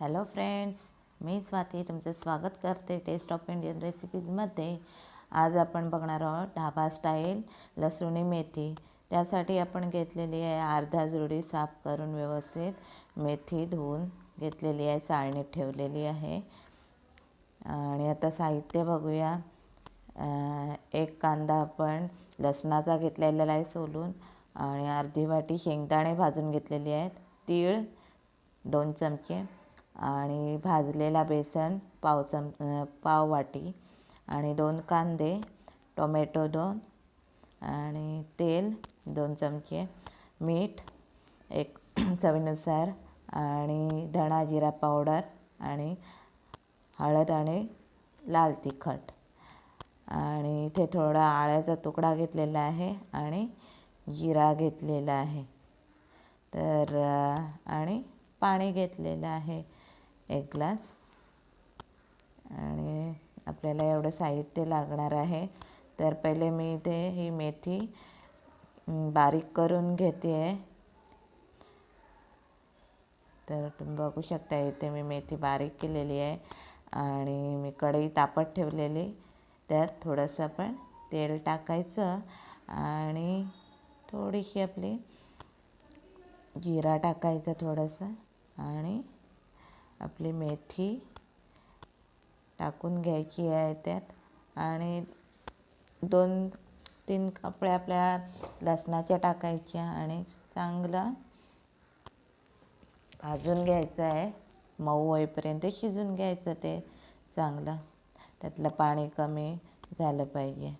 Hello friends मी स्वाती तुमचं स्वागत करते टेस्ट ऑफ इंडियन रेसिपीजमध्ये आज आपण बघणार आहोत ढाबा स्टाईल लसुणी मेथी. त्यासाठी आपण घेतलेली आहे अर्धा जुडी साफ करून व्यवस्थित मेथी धुवून घेतलेली आहे चाळणीत ठेवलेली आहे. आणि आता साहित्य बघूया. एक कांदा आपण लसणाचा घेतलेला आहे सोलून आणि अर्धी वाटी शेंगदाणे भाजून घेतलेली आहेत. तीळ दोन चमचे. आणि भाजलेला बेसन पाव चम पाव वाटी आणि दोन कांदे टोमॅटो दोन आणि तेल दोन चमचे मीठ एक चवीनुसार आणि धणा जिरा पावडर आणि हळद आणि लाल तिखट. आणि इथे थोडा आळ्याचा तुकडा घेतलेला आहे आणि जिरा घेतलेला आहे. तर आणि पाणी घेतलेलं आहे. एक ग्लास आणि आपल्याला एवढं साहित्य लागणार आहे. तर पहिले मी इथे ही मेथी बारीक करून घेते. आहे तर तुम्ही बघू शकता इथे मी मेथी बारीक केलेली आहे. आणि मी कढई तापत ठेवलेली. त्यात थोडंसं आपण तेल टाकायचं. आणि थोडीशी आपली जिरा टाकायचं थोडंसं. आणि आपली मेथी टाकून घ्यायची आहे त्यात आणि दोन तीन कपडे आपल्या लसणाच्या टाकायच्या आणि चांगलं भाजून घ्यायचं आहे. मऊ होईपर्यंत शिजून घ्यायचं ते चांगलं. त्यातलं पाणी कमी झालं पाहिजे.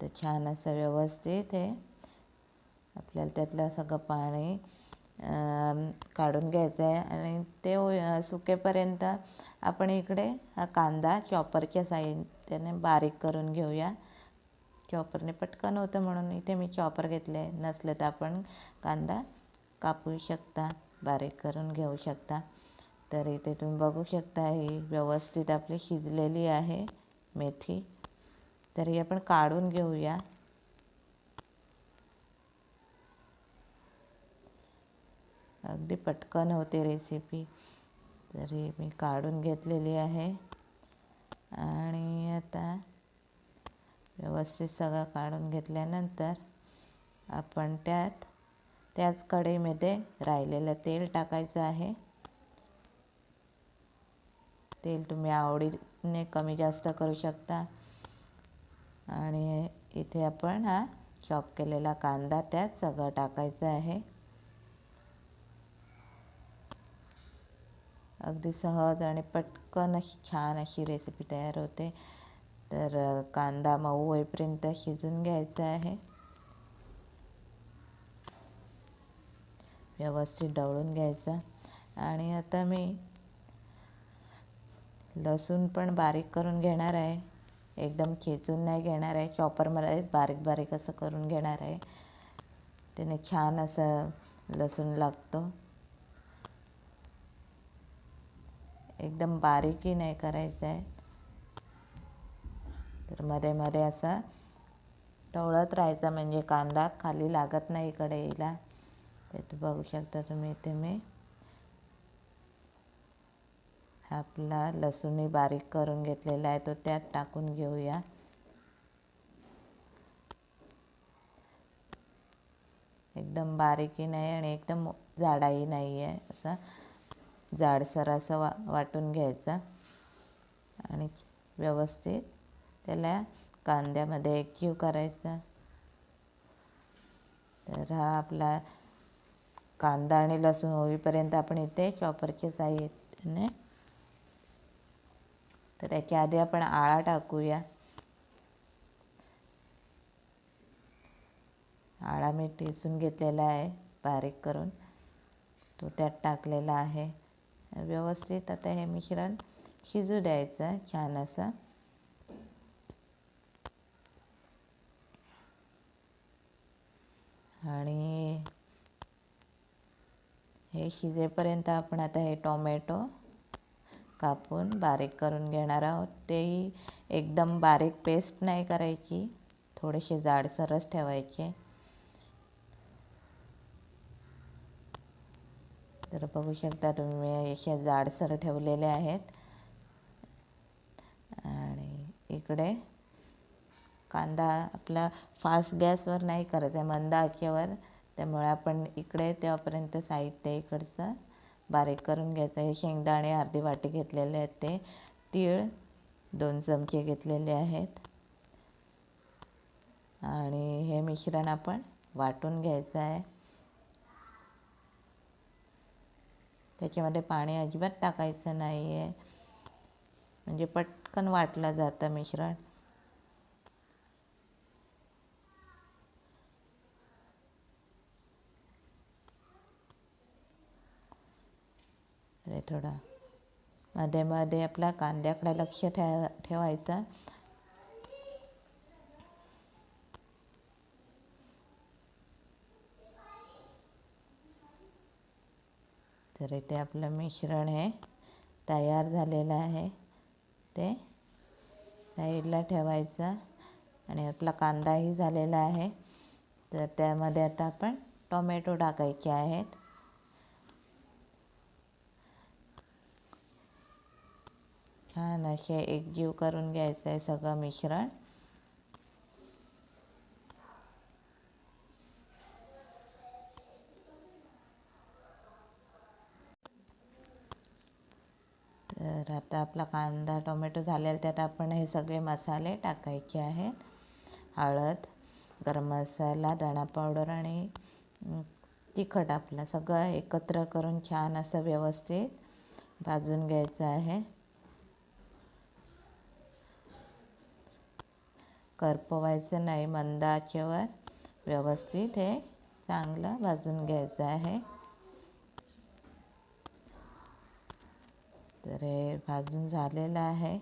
तर छान असं व्यवस्थित हे आपल्याला त्यातलं सगळं पाणी काढून घ्यायचं आहे आणि ते सुकेपर्यंत आपण इकडे हा कांदा चॉपरच्या साहित्याने बारीक करून घेऊया. चॉपरने पटकन होतं म्हणून इथे मी चॉपर घेतले. नसलं तर आपण कांदा कापू शकता बारीक करून घेऊ शकता. तर इथे तुम्ही बघू शकता ही व्यवस्थित आपली शिजलेली आहे मेथी. तर ही आपण काढून घेऊया. अगदी पटकन होते रेसिपी तरी मी काढून घेतलेली आहे. आणि आता व्यवस्थित सगळं काढून घेतल्यानंतर आपण त्यात त्याच कढईमध्ये राहिलेलं तेल टाकायचं आहे. तेल तुम्ही आवडीने कमी जास्त करू शकता. आणि इथे आपण हा चॉप केलेला कांदा त्यात सगळं टाकायचं आहे. अगदी सहज आणि पटकन अशी छान अशी रेसिपी तयार होते. तर कांदा मऊ होईपर्यंत शिजून घ्यायचा आहे. व्यवस्थित डवळून घ्यायचा. आणि आता मी लसूण पण बारीक करून घेणार आहे. एकदम खेचून नाही घेणार आहे. चॉपरमध्ये बारीक बारीक असं करून घेणार आहे. त्याने छान असं लसूण लागतो. एकदम बारीकही नाही करायचं आहे. तर मध्ये मध्ये असं ढवळत राहायचं म्हणजे कांदा खाली लागत नाही कढईला ते बघू शकता तुम्ही इथे मी आपला लसूणही बारीक करून घेतलेला आहे तो त्यात टाकून घेऊया. एकदम बारीकही नाही आणि एकदम जाडाही नाही आहे असं. जाडसर असा वा वाटून घ्यायचा. आणि व्यवस्थित त्याला कांद्यामध्ये एकजीव करायचा. तर हा आपला कांदा आणि लसूण होईपर्यंत आपण इथे चॉपरच्या साहित्याने तर त्याच्या आधी आपण आळा टाकूया. आळा मी टेचून घेतलेला आहे बारीक करून. तो त्यात टाकलेला आहे. व्यवस्थित. आता हे मिश्रण शिजू द्यायचं छान असं आणि हे शिजेपर्यंत आपण आता हे टोमॅटो कापून बारीक करून घेणार आहोत. तेही एकदम बारीक पेस्ट नाही करायची. थोडेसे जाडसरच ठेवायचे. तर बघू शकता तुम्ही अशा जाडसर ठेवलेल्या आहेत. आणि इकडे कांदा आपला फास्ट गॅसवर नाही करायचा आहे मंद आचेवर. त्यामुळे आपण इकडे तेव्हापर्यंत साहित्य इकडचं बारीक करून घ्यायचं. आहे शेंगदाणे अर्धी वाटी घेतलेले आहेत ते. तीळ दोन चमचे घेतलेले आहेत. आणि हे मिश्रण आपण वाटून घ्यायचं आहे. त्याच्यामध्ये पाणी अजिबात टाकायचं नाही आहे म्हणजे पटकन वाटलं जातं मिश्रण. अरे थोडा. मध्ये मध्ये आपल्या कांद्याकडे लक्ष ठेवा ठेवायचं. तर इथे आपलं मिश्रण हे तयार झालेलं आहे. ते साईडला ठेवायचं आणि आपला कांदाही झालेला आहे. तर त्यामध्ये आता आपण टोमॅटो टाकायचे आहेत. छान असे एकजीव करून घ्यायचं आहे सगळं मिश्रण. तर आता आपला कांदा टोमॅटो झालेला त्यात आपण हे सगळे मसाले टाकायचे आहेत. हळद गरम मसाला धणा पावडर आणि तिखट आपलं सगळं एकत्र करून छान असं व्यवस्थित भाजून घ्यायचं आहे. करपवायचं नाही मंदाचेवर व्यवस्थित हे चांगलं भाजून घ्यायचं आहे. तर हे भाजून झालेलं आहे.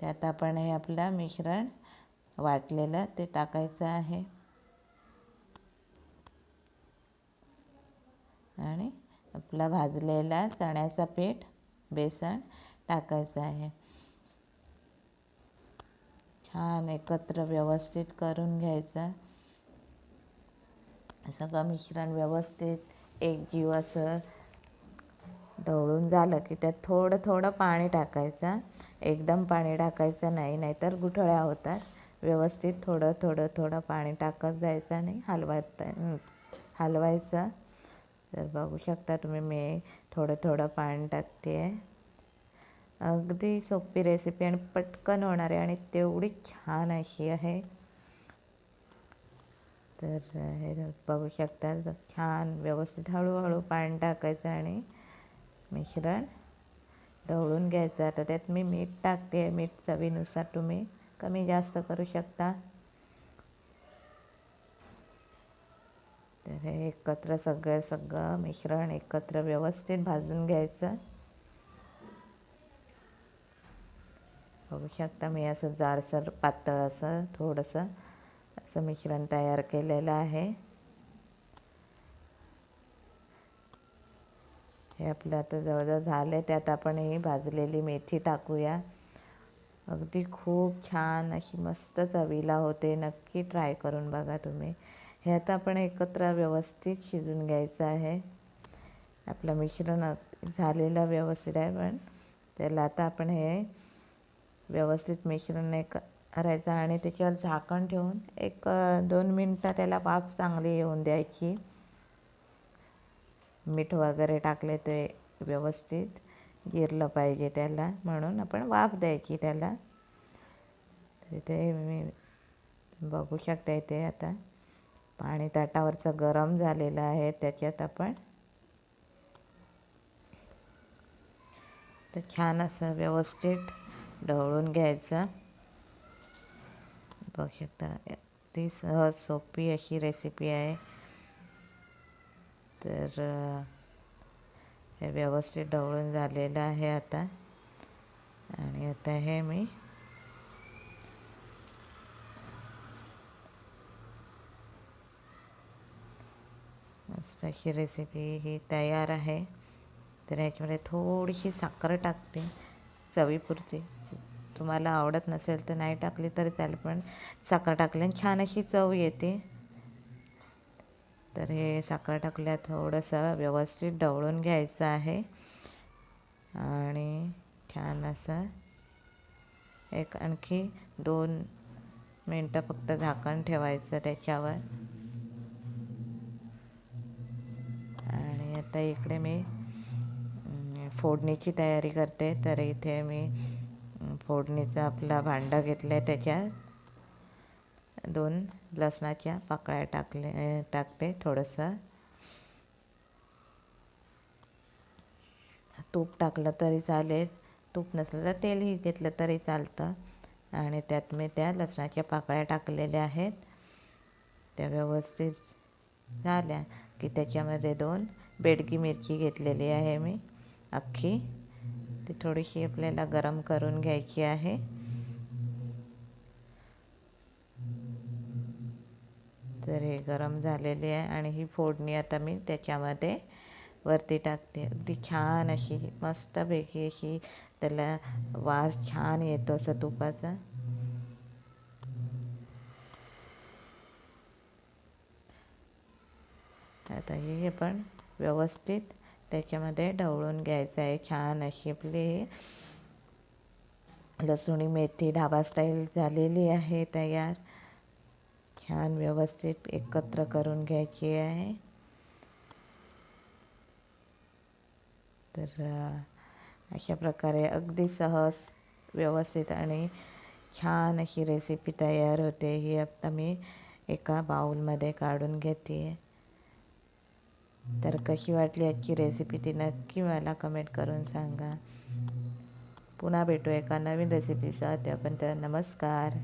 त्यात आपण हे आपलं मिश्रण वाटलेलं ते टाकायचं आहे. आणि आपला भाजलेला चण्याचा पीठ बेसन टाकायचं आहे. छान एकत्र व्यवस्थित करून घ्यायचं. सगळं मिश्रण व्यवस्थित एक जीव असं ढवळून झालं की त्यात थोडं थोडं पाणी टाकायचं. एकदम पाणी टाकायचं नाही नाहीतर गुठळ्या होतात. व्यवस्थित थोडं थोडं थोडं पाणी टाकत जायचं आणि हलवायचं हलवायचं. तर बघू शकता तुम्ही मी थोडं थोडं पाणी टाकते. आहे अगदी सोपी रेसिपी आणि पटकन होणार आहे आणि तेवढी छान अशी आहे. तर हे बघू शकता छान व्यवस्थित हळूहळू पाणी टाकायचं आणि मिश्रण ढवळून घ्यायचं आता त्यात मी मीठ टाकते मीठ चवीनुसार तुम्ही कमी जास्त करू शकता तर हे एकत्र सगळं सगळं मिश्रण एकत्र व्यवस्थित भाजून घ्यायचं बघू शकता मी असं जाडसर पातळ असं थोडंसं असं मिश्रण तयार केलेलं आहे हे आपलं आता जवळजवळ झालं आहे त्यात आपण ही भाजलेली मेथी टाकूया. अगदी खूप छान अशी मस्त चवीला होते. नक्की ट्राय करून बघा तुम्ही. हे आता आपण एकत्र व्यवस्थित शिजून घ्यायचं आहे. आपलं मिश्रण झालेलं व्यवस्थित आहे पण त्याला आता आपण हे व्यवस्थित मिश्रण एक करायचं आणि त्याच्यावर झाकण ठेवून एक दोन मिनटं त्याला वाफ चांगली येऊन द्यायची. मीठ वगैरे टाकले ते व्यवस्थित गिरलं पाहिजे त्याला. म्हणून आपण वाफ द्यायची त्याला. ते मी बघू शकता इथे आता पाणी ताटावरचं गरम झालेलं आहे. त्याच्यात आपण तर छान असं व्यवस्थित ढवळून घ्यायचं. बघू शकता ती सहज सोपी अशी रेसिपी आहे. तर हे व्यवस्थित ढवळून झालेलं आहे आता. आणि आता हे मी मस्त अशी रेसिपी ही तयार आहे. तर ह्याच्यामध्ये थोडीशी साखर टाकते चवीपुरती. तुम्हाला आवडत नसेल तर नाही टाकली तरी चालेल पण साखर टाकल्याने छान अशी चव येते. तर हे साखर टाकल्या थोडंसं व्यवस्थित ढवळून घ्यायचं आहे. आणि छान असं एक आणखी दोन मिनटं फक्त झाकण ठेवायचं त्याच्यावर. आणि आता इकडे मी फोडणीची तयारी करते. तर इथे मी फोडणीचं फोडणीचा आपला घेतलं आहे त्याच्यात. दोन लसणाच्या पाकळ्या टाकले टाकते थोडंसं. तूप टाकलं तरी चालेल. तूप नसलं तर तेलही घेतलं तरी चालतं. आणि त्यात मी त्या लसणाच्या पाकळ्या टाकलेल्या आहेत. त्या व्यवस्थित झाल्या. की त्याच्यामध्ये दोन बेडगी मिरची घेतलेली आहे मी अख्खी. ती थोडीशी आपल्याला गरम करून घ्यायची आहे. तर हे गरम झालेली आहे आणि ही फोडणी आता मी त्याच्यामध्ये वरती टाकते. ती छान अशी मस्तपैकी अशी त्याला वास छान येतो असा तुपाचा. आता हे पण व्यवस्थित त्याच्यामध्ये ढवळून घ्यायचं आहे. छान अशी आपली लसुणी मेथी ढाबा स्टाईल झालेली आहे तयार. छान व्यवस्थित एकत्र करून घ्यायची आहे. तर अशा प्रकारे अगदी सहज व्यवस्थित आणि छान अशी रेसिपी तयार होते ही आता मी एका बाउलमध्ये काढून घेते. तर कशी वाटली आजची रेसिपी ती नक्की मला कमेंट करून सांगा. पुन्हा भेटू एका नवीन रेसिपीसह त्यापर्यंत नमस्कार.